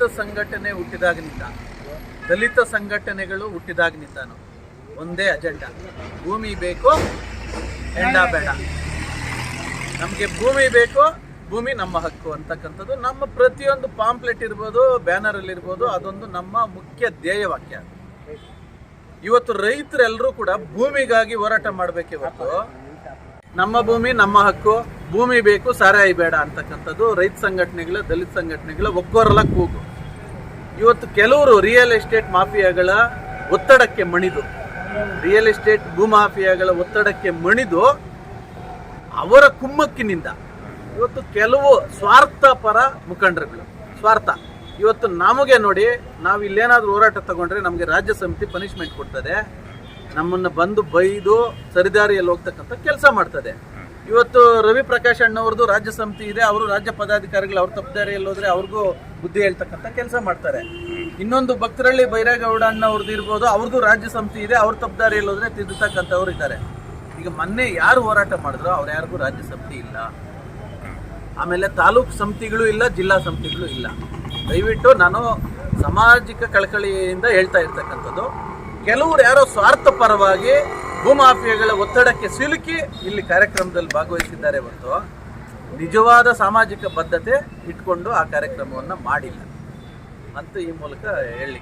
ರೈತ ಸಂಘಟನೆ ಹುಟ್ಟಿದಾಗಿನಿಂದ. ದಲಿತ ಸಂಘಟನೆಗಳು ಹುಟ್ಟಿದಾಗಿನಿಂದಾನು ಒಂದೇ ಅಜೆಂಡಾ. ಭೂಮಿ ಬೇಕು ಎಂಡ ಬೇಡ. ನಮಗೆ ಭೂಮಿ ಬೇಕು, ಭೂಮಿ ನಮ್ಮ ಹಕ್ಕು ಅಂತಕ್ಕಂಥದ್ದು. ನಮ್ಮ ಪ್ರತಿಯೊಂದು ಪಾಂಪ್ಲೆಟ್ ಇರ್ಬೋದು, ಬ್ಯಾನರ್ ಅಲ್ಲಿ ಇರ್ಬೋದು, ಅದೊಂದು ನಮ್ಮ ಮುಖ್ಯ ಧ್ಯೇಯ ವಾಕ್ಯ. ಇವತ್ತು ರೈತರೆಲ್ಲರೂ ಕೂಡ ಭೂಮಿಗಾಗಿ ಹೋರಾಟ ಮಾಡಬೇಕೆ ಹೊರತು ನಮ್ಮ ಭೂಮಿ, ನಮ್ಮ ಹಕ್ಕು, ಭೂಮಿ ಬೇಕು, ಸಾರಾಯಿ ಬೇಡ ಅಂತಕ್ಕಂಥದ್ದು ರೈತ ಸಂಘಟನೆಗಳ, ದಲಿತ ಸಂಘಟನೆಗಳ ಒಕ್ಕೋರಲ್ಲ ಕೂಗು. ಇವತ್ತು ಕೆಲವರು ರಿಯಲ್ ಎಸ್ಟೇಟ್ ಮಾಫಿಯಾಗಳ ಒತ್ತಡಕ್ಕೆ ಮಣಿದು ರಿಯಲ್ ಎಸ್ಟೇಟ್ ಭೂಮಾಫಿಯಾಗಳ ಒತ್ತಡಕ್ಕೆ ಮಣಿದು ಅವರ ಕುಮ್ಮಕ್ಕಿನಿಂದ ಇವತ್ತು ಕೆಲವು ಸ್ವಾರ್ಥಪರ ಮುಖಂಡರುಗಳು, ಸ್ವಾರ್ಥ. ಇವತ್ತು ನಮಗೆ ನೋಡಿ ನಾವು ಇಲ್ಲೇನಾದರೂ ಹೋರಾಟ ತಗೊಂಡ್ರೆ ನಮಗೆ ರಾಜ್ಯ ಸಮಿತಿ ಪನಿಷ್ಮೆಂಟ್ ಕೊಡ್ತದೆ. ನಮ್ಮನ್ನ ಬಂದು ಬೈದು ಸರಿದಾರಿಯಲ್ಲಿ ಹೋಗ್ತಕ್ಕಂಥ ಕೆಲಸ ಮಾಡ್ತದೆ. ಇವತ್ತು ರವಿ ಪ್ರಕಾಶ್ ಅಣ್ಣವ್ರದ್ದು ರಾಜ್ಯ ಸಮಿತಿ ಇದೆ, ಅವರು ರಾಜ್ಯ ಪದಾಧಿಕಾರಿಗಳು ಅವ್ರ ತಪ್ಪದಾರಿಯಲ್ಲಿ ಹೋದ್ರೆ ಅವ್ರಿಗೂ ಬುದ್ಧಿ ಹೇಳ್ತಕ್ಕಂಥ ಕೆಲಸ ಮಾಡ್ತಾರೆ. ಇನ್ನೊಂದು ಭಕ್ತರಳ್ಳಿ ಬೈರೇಗೌಡ ಅಣ್ಣವ್ರದ್ದು ಇರ್ಬೋದು, ಅವ್ರದ್ದು ರಾಜ್ಯ ಸಮಿತಿ ಇದೆ, ಅವ್ರ ತಪ್ಪದಾರಿಯಲ್ಲಿ ಹೋದ್ರೆ ತಿದ್ದತಕ್ಕಂಥವ್ರು ಇದ್ದಾರೆ. ಈಗ ಮೊನ್ನೆ ಯಾರು ಹೋರಾಟ ಮಾಡಿದ್ರು, ಅವ್ರು ಯಾರಿಗೂ ರಾಜ್ಯ ಸಮಿತಿ ಇಲ್ಲ. ಆಮೇಲೆ ತಾಲೂಕು ಸಮಿತಿಗಳು ಇಲ್ಲ, ಜಿಲ್ಲಾ ಸಮಿತಿಗಳು ಇಲ್ಲ. ದಯವಿಟ್ಟು ನಾನು ಸಾಮಾಜಿಕ ಕಳಕಳಿಯಿಂದ ಹೇಳ್ತಾ ಇರ್ತಕ್ಕಂಥದ್ದು ಕೆಲವರು ಯಾರೋ ಸ್ವಾರ್ಥ ಪರವಾಗಿ ಭೂಮಾಫಿಯಾಗಳ ಒತ್ತಡಕ್ಕೆ ಸಿಲುಕಿ ಇಲ್ಲಿ ಕಾರ್ಯಕ್ರಮದಲ್ಲಿ ಭಾಗವಹಿಸಿದ್ದಾರೆ ಹೊರತು ನಿಜವಾದ ಸಾಮಾಜಿಕ ಬದ್ಧತೆ ಇಟ್ಕೊಂಡು ಆ ಕಾರ್ಯಕ್ರಮವನ್ನು ಮಾಡಿಲ್ಲ ಅಂತ ಈ ಮೂಲಕ ಹೇಳಿ.